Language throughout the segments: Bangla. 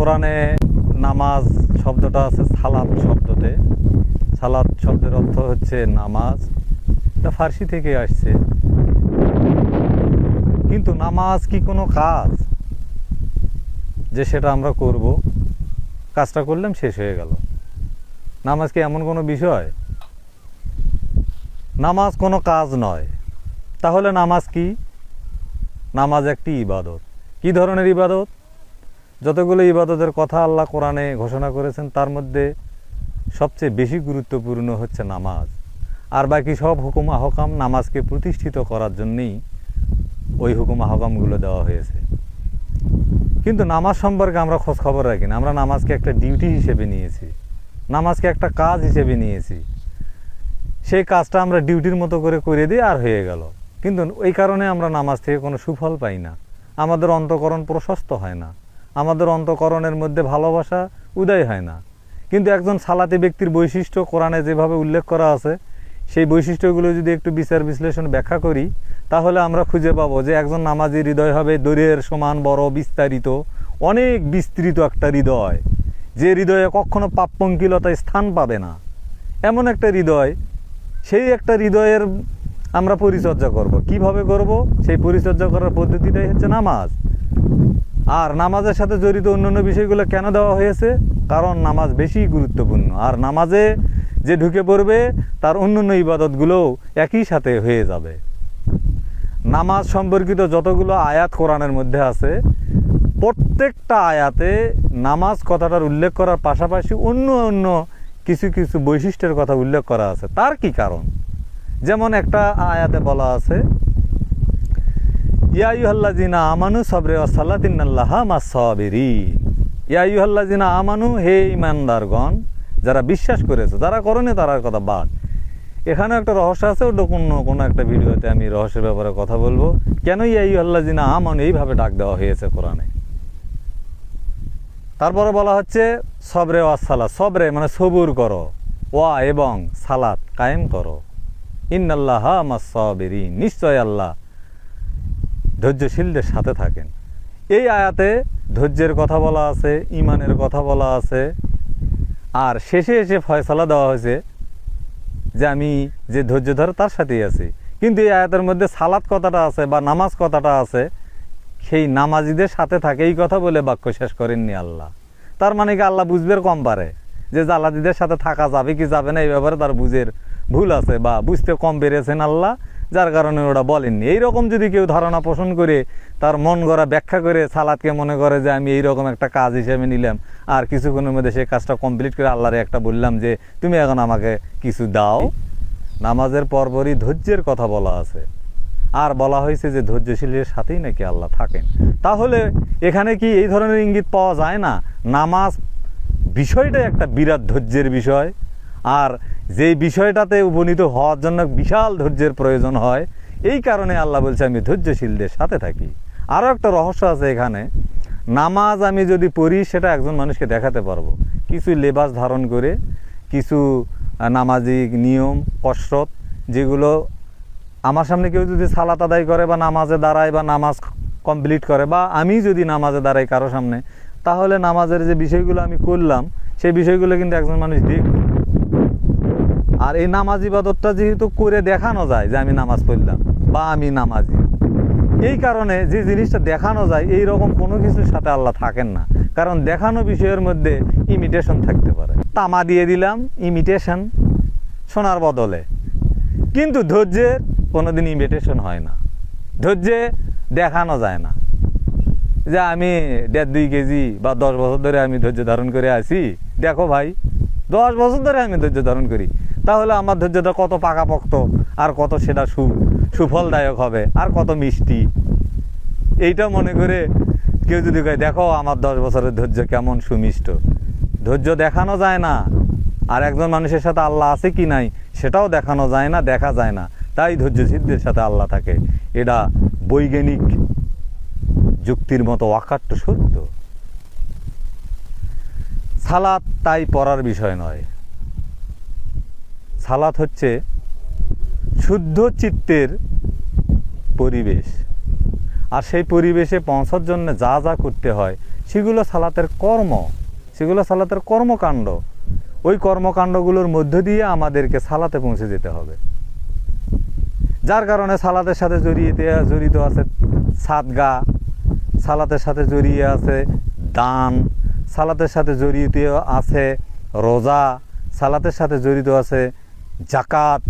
কোরআনে নামাজ শব্দটা আছে সালাত শব্দতে। সালাত শব্দের অর্থ হচ্ছে নামাজ। এটা ফার্সি থেকে আসছে। কিন্তু নামাজ কি কোনো কাজ? যে সেটা আমরা করব। কাজটা করলাম, শেষ হয়ে গেল। নামাজ কি এমন কোনো বিষয়? নামাজ কোনো কাজ নয়। তাহলে নামাজ কি? নামাজ একটি ইবাদত। কি ধরনের ইবাদত? যতগুলো ইবাদতের কথা আল্লাহ কোরআনে ঘোষণা করেছেন, তার মধ্যে সবচেয়ে বেশি গুরুত্বপূর্ণ হচ্ছে নামাজ। আর বাকি সব হুকুম আহকাম নামাজকে প্রতিষ্ঠিত করার জন্যেই ওই হুকুম আহকামগুলো দেওয়া হয়েছে। কিন্তু নামাজ সম্পর্কে আমরা খোঁজ খবর রাখি না। আমরা নামাজকে একটা ডিউটি হিসেবে নিয়েছি, নামাজকে একটা কাজ হিসেবে নিয়েছি। সেই কাজটা আমরা ডিউটির মতো করে করে দিই আর হয়ে গেল। কিন্তু এই কারণে আমরা নামাজ থেকে কোনো সুফল পাই না। আমাদের অন্তকরণ প্রশস্ত হয় না। আমাদের অন্তকরণের মধ্যে ভালোবাসা উদয় হয় না। কিন্তু একজন সালাতি ব্যক্তির বৈশিষ্ট্য কোরআনে যেভাবে উল্লেখ করা আছে, সেই বৈশিষ্ট্যগুলো যদি একটু বিচার বিশ্লেষণ ব্যাখ্যা করি, তাহলে আমরা খুঁজে পাবো যে একজন নামাজি হৃদয় হবে দৈরের, সমান, বড়, বিস্তারিত, অনেক বিস্তৃত একটা হৃদয়। যে হৃদয়ে কখনো পাপপঙ্কিলতায় স্থান পাবে না। এমন একটা হৃদয়, সেই একটা হৃদয়ের আমরা পরিচর্যা করব। কীভাবে করব? সেই পরিচর্যা করার পদ্ধতিটাই হচ্ছে নামাজ। আর নামাজের সাথে জড়িত অন্যান্য বিষয়গুলো কেন দেওয়া হয়েছে? কারণ নামাজ বেশি গুরুত্বপূর্ণ। আর নামাজে যে ঢুকে পড়বে, তার অন্যান্য ইবাদতগুলোও একই সাথে হয়ে যাবে। নামাজ সম্পর্কিত যতগুলো আয়াত কোরআনের মধ্যে আছে, প্রত্যেকটা আয়াতে নামাজ কথাটার উল্লেখ করার পাশাপাশি অন্য অন্য কিছু কিছু বৈশিষ্ট্যের কথা উল্লেখ করা আছে। তার কি কারণ? যেমন একটা আয়াতে বলা আছে ইয়াইহাল্লা জিনা আমানু সবরে সাল্লাতিনাল্লাহা মাসাবেরি ইয়াইহাল্লা জিনা আমানু, হে ইমানদারগণ যারা বিশ্বাস করেছে, যারা করেনি তারার কথা বাদ। এখানে একটা রহস্য আছে, ওটা কোনো কোনো একটা ভিডিওতে আমি রহস্যের ব্যাপারে কথা বলব। কেন ইয়াইহাল্লা জিনা আমানু এইভাবে ডাক দেওয়া হয়েছে কোরআনে? তারপরে বলা হচ্ছে, সবরে ওয়াসালা সবরে মানে সবুর করো, ওয়া এবং সালাত কায়েম করো। ইন্নাল্লাহ মাসাবেরি নিশ্চয় আল্লাহ ধৈর্যশীলদের সাথে থাকেন। এই আয়াতে ধৈর্যের কথা বলা আছে ইমানের কথা বলা আছে। আর শেষে এসে ফয়সালা দেওয়া হয়েছে যে আমি যে ধৈর্য ধরে তার সাথেই আছি। কিন্তু এই আয়াতের মধ্যে সালাত কথাটা আছে বা নামাজ কথাটা আছে, সেই নামাজিদের সাথে থাকে। এই কথা বলে বাক্য শেষ করেননি আল্লাহ। তার মানে কি আল্লাহ বুঝবের কম পারে? যে জালাদিদের সাথে থাকা যাবে কি যাবে না, এই ব্যাপারে তার বুঝের ভুল আছে বা বুঝতে কম পেরেছেন আল্লাহ। যার কারণে ওরা বলেননি। এইরকম যদি কেউ ধারণা পোষণ করে, তার মন গড়া ব্যাখ্যা করে সালাদকে মনে করে যে আমি এইরকম একটা কাজ হিসেবে নিলাম, আর কিছুক্ষণের মধ্যে সেই কাজটা কমপ্লিট করে আল্লাহরে একটা বললাম যে, তুমি এখন আমাকে কিছু দাও। নামাজের পরপরই ধৈর্যের কথা বলা আছে। আর বলা হয়েছে যে ধৈর্যশীলের সাথেই নাকি আল্লাহ থাকেন। তাহলে এখানে কি এই ধরনের ইঙ্গিত পাওয়া যায় না? নামাজ বিষয়টাই একটা বিরাট ধৈর্যের বিষয়। আর যেই বিষয়টাতে উপনীত হওয়ার জন্য বিশাল ধৈর্যের প্রয়োজন হয়, এই কারণে আল্লাহ বলছে, আমি ধৈর্যশীলদের সাথে থাকি। আরও একটা রহস্য আছে এখানে। নামাজ আমি যদি পড়ি, সেটা একজন মানুষকে দেখাতে পারব। কিছু লেবাস ধারণ করে, কিছু নামাজিক নিয়ম, কসরত, যেগুলো আমার সামনে কেউ যদি সালাত আদায় করে বা নামাজে দাঁড়ায় বা নামাজ কমপ্লিট করে, বা আমি যদি নামাজে দাঁড়াই কারও সামনে, তাহলে নামাজের যে বিষয়গুলো আমি করলাম, সেই বিষয়গুলো কিন্তু একজন মানুষ দেখবে। আর এই নামাজ ইবাদতটা যেহেতু করে দেখানো যায় যে আমি নামাজ পড়লাম বা আমি নামাজি, এই কারণে যে জিনিসটা দেখানো যায় এই রকম কোনো কিছুর সাথে আল্লাহ থাকেন না। কারণ দেখানো বিষয়ের মধ্যে ইমিটেশন থাকতে পারে। তামা দিয়ে দিলাম ইমিটেশন সোনার বদলে। কিন্তু ধৈর্যের কোনোদিন ইমিটেশন হয় না। ধৈর্যে দেখানো যায় না। যে আমি দেড় দুই কেজি বা দশ বছর ধরে আমি ধৈর্য ধারণ করে আছি, দেখো ভাই, দশ বছর ধরে আমি ধৈর্য ধারণ করি। তাহলে আমার ধৈর্যটা কত পাকাপোক্ত, আর কত সেটা সু, সুফলদায়ক হবে, আর কত মিষ্টি। এইটা মনে করে কেউ যদি কয়, দেখো আমার দশ বছরের ধৈর্য কেমন সুমিষ্ট। ধৈর্য দেখানো যায় না। আর একজন মানুষের সাথে আল্লাহ আছে কি নাই, সেটাও দেখানো যায় না, দেখা যায় না। তাই ধৈর্যশীলদের সাথে আল্লাহ থাকে। এটা বৈজ্ঞানিক যুক্তির মতো অকাট্য সত্য। সালাত তাই পড়ার বিষয় নয়। সালাত হচ্ছে শুদ্ধ চিত্তের পরিবেশ। আর সেই পরিবেশে পৌঁছার জন্য যা যা করতে হয়, সেগুলো সালাতের কর্ম, সেগুলো সালাতের কর্মকাণ্ড। ওই কর্মকাণ্ডগুলোর মধ্য দিয়ে আমাদেরকে সালাতে পৌঁছে যেতে হবে। যার কারণে সালাতের সাথে জড়িয়ে জড়িত আছে সাদগা, সালাতের সাথে জড়িয়ে আছে দান, সালাতের সাথে জড়িত আছে রোজা, সালাতের সাথে জড়িত আছে জাকাত,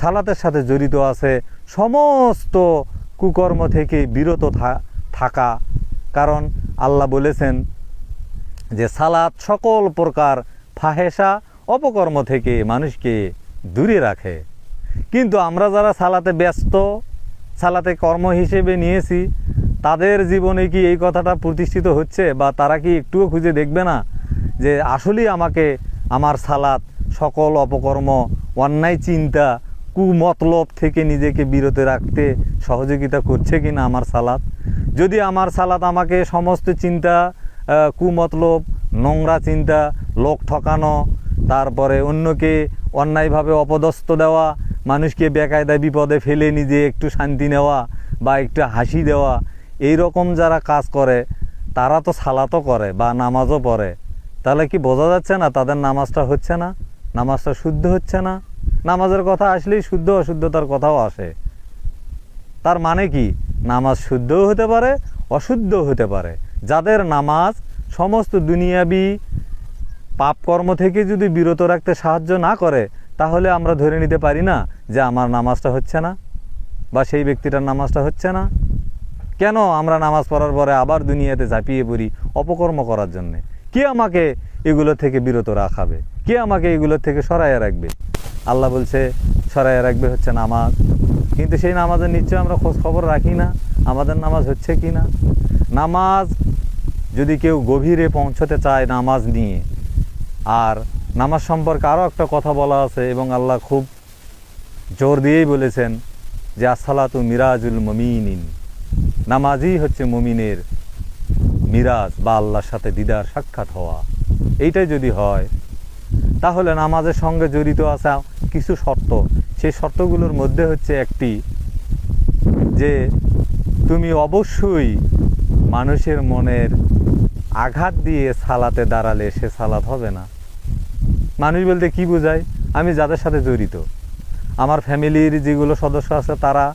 সালাতের সাথে জড়িত আছে, সমস্ত কুকর্ম থেকে বিরত থাকা। কারণ আল্লাহ বলেছেন যে সালাত সকল প্রকার ফাহেসা অপকর্ম থেকে মানুষকে দূরে রাখে। কিন্তু আমরা যারা সালাতে ব্যস্ত, সালাতে কর্ম হিসেবে নিয়েছি, তাদের জীবনে কি এই কথাটা প্রতিষ্ঠিত হচ্ছে বা তারা কি একটুও খুঁজে দেখবে না যে আসলেই আমাকে আমার সালাত সকল অপকর্ম, অন্যায় চিন্তা, কুমতলব থেকে নিজেকে বিরত রাখতে সহযোগিতা করছে কি না আমার সালাত? যদি আমার সালাত আমাকে সমস্ত চিন্তা কুমতলব, নোংরা চিন্তা, লোক ঠকানো, তারপরে অন্যকে অন্যায়ভাবে অপদস্থ দেওয়া, মানুষকে বেকায়দা বিপদে ফেলে নিজে একটু শান্তি নেওয়া বা একটু হাসি দেওয়া এই রকম যারা কাজ করে, তারা তো সালাতও করে বা নামাজও পড়ে। তাহলে কি বোঝা যাচ্ছে না তাদের নামাজটা হচ্ছে না? নামাজটা শুদ্ধ হচ্ছে না। নামাজের কথা আসলেই শুদ্ধ অশুদ্ধতার কথাও আসে। তার মানে কি? নামাজ শুদ্ধও হতে পারে, অশুদ্ধও হতে পারে। যাদের নামাজ সমস্ত দুনিয়াবি পাপকর্ম থেকে যদি বিরত রাখতে সাহায্য না করে, তাহলে আমরা ধরে নিতে পারি না যে আমার নামাজটা হচ্ছে না বা সেই ব্যক্তিটার নামাজটা হচ্ছে না। কেন আমরা নামাজ পড়ার পরে আবার দুনিয়াতে ঝাঁপিয়ে পড়ি অপকর্ম করার জন্যে? কে আমাকে এগুলো থেকে বিরত রাখাবে? কে আমাকে এগুলো থেকে সরাইয়া রাখবে? আল্লাহ বলছে, সরাইয়া রাখবে হচ্ছে নামাজ। কিন্তু সেই নামাজের নিশ্চয় আমরা খোঁজ খবর রাখি না। আমাদের নামাজ হচ্ছে কি না? নামাজ যদি কেউ গভীরে পৌঁছতে চায় নামাজ নিয়ে। আর নামাজ সম্পর্কে আরও একটা কথা বলা আছে এবং আল্লাহ খুব জোর দিয়েই বলেছেন যে, আসসালাতু মিরাজুল মমিনিন। নামাজই হচ্ছে মমিনের মিরাজ বা আল্লাহর সাথে দিদার সাক্ষাৎ হওয়া। এইটাই যদি হয়, তাহলে নামাজের সঙ্গে জড়িত আছে কিছু শর্ত। সেই শর্তগুলোর মধ্যে হচ্ছে একটি, যে তুমি অবশ্যই মানুষের মনের আঘাত দিয়ে সালাতে দাঁড়ালে সে সালাত হবে না। মানুষ বলতে কি বোঝায়? আমি যাদের সাথে জড়িত। আমার ফ্যামিলির যেগুলো সদস্য আছে তারা,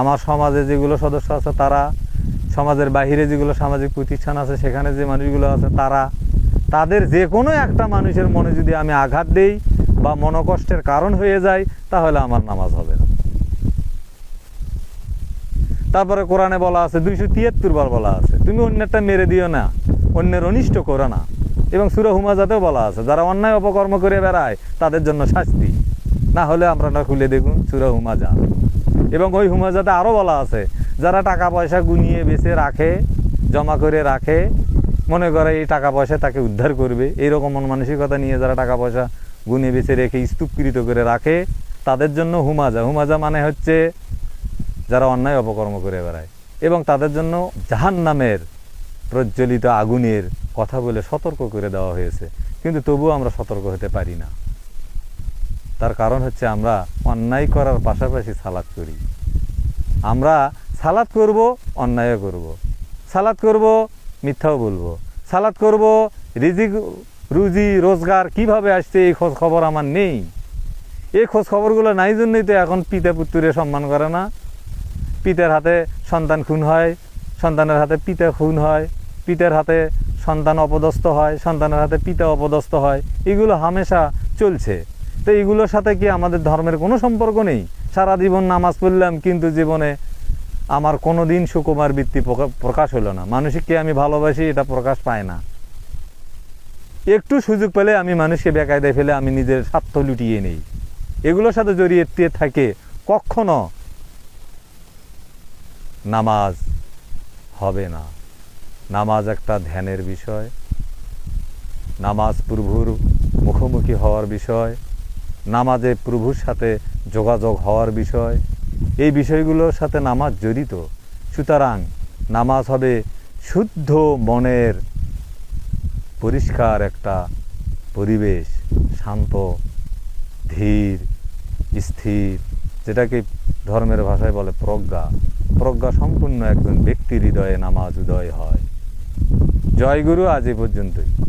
আমার সমাজে যেগুলো সদস্য আছে তারা সমাজের বাইরে যেগুলো সামাজিক প্রতিষ্ঠান আছে, সেখানে যে মানুষগুলো আছে, তারা, তাদের যে কোনো একটা মানুষের মনে যদি আমি আঘাত দেই বা মনকষ্টের কারণ হয়ে যায়, তাহলে আমার নামাজ হবে না। তারপরে কোরআনে বলা আছে, দুইশো তিয়াত্তর বার বলা আছে, তুমি অন্যেরটা মেরে দিও না, অন্যের অনিষ্ট করো না। এবং সুরা হুমাজাতেও বলা আছে, যারা অন্যায় অপকর্ম করে বেড়ায়, তাদের জন্য শাস্তি। না হলে আপনারা খুলে দেখুন সুরা হুমাজা এবং ওই হুমাজাতে আরও বলা আছে যারা টাকা পয়সা গুনিয়ে বেছে রাখে, জমা করে রাখে, মনে করে এই টাকা পয়সা তাকে উদ্ধার করবে, এইরকম মন মানসিকতা নিয়ে যারা টাকা পয়সা গুনে বেছে রেখে স্তূপকৃত করে রাখে, তাদের জন্য হুমাজা। হুমাজা মানে হচ্ছে যারা অন্যায় অপকর্ম করে বেড়ায়। এবং তাদের জন্য জাহান নামের প্রজ্বলিত আগুনের কথা বলে সতর্ক করে দেওয়া হয়েছে। কিন্তু তবুও আমরা সতর্ক হতে পারি না। তার কারণ হচ্ছে আমরা অন্যায় করার পাশাপাশি সালাদ করি। আমরা সালাদ করব, অন্যায়ও করব। সালাদ করব, মিথ্যাও বলব। সালাদ করব, রিজিক, রুজি, রোজগার, কীভাবে আসছে এই খোঁজ খবর আমার নেই। এই খোঁজ খবরগুলো নাই জন্যই তো এখন পিতা পুত্রে সম্মান করে না। পিতার হাতে সন্তান খুন হয়, সন্তানের হাতে পিতা খুন হয়, পিতার হাতে সন্তান অপদস্থ হয়, সন্তানের হাতে পিতা অপদস্থ হয়, এগুলো হামেশা চলছে। তো এগুলোর সাথে কি আমাদের ধর্মের কোনো সম্পর্ক নেই? সারা জীবন নামাজ পড়লাম, কিন্তু জীবনে আমার কোনো দিন সুকুমার বৃত্তি প্রকা- প্রকাশ হলো না। মানুষকে আমি ভালোবাসি, এটা প্রকাশ পায় না। একটু সুযোগ পেলে আমি মানুষকে বেকায়দায় ফেলে আমি নিজের স্বার্থ লুটিয়ে নেই। এগুলোর সাথে জড়িয়ে থাকে কখনো নামাজ হবে না। নামাজ একটা ধ্যানের বিষয়। নামাজ প্রভুর মুখোমুখি হওয়ার বিষয়। নামাজে প্রভুর সাথে যোগাযোগ হওয়ার বিষয়। এই বিষয়গুলোর সাথে নামাজ জড়িত। সুতরাং নামাজ হবে শুদ্ধ মনের পরিষ্কার একটা পরিবেশ, শান্ত, ধীর, স্থির, যেটাকে ধর্মের ভাষায় বলে প্রজ্ঞা। প্রজ্ঞা সম্পূর্ণ একজন ব্যক্তির হৃদয়ে নামাজ উদয় হয়। জয়গুরু আজ এই পর্যন্তই।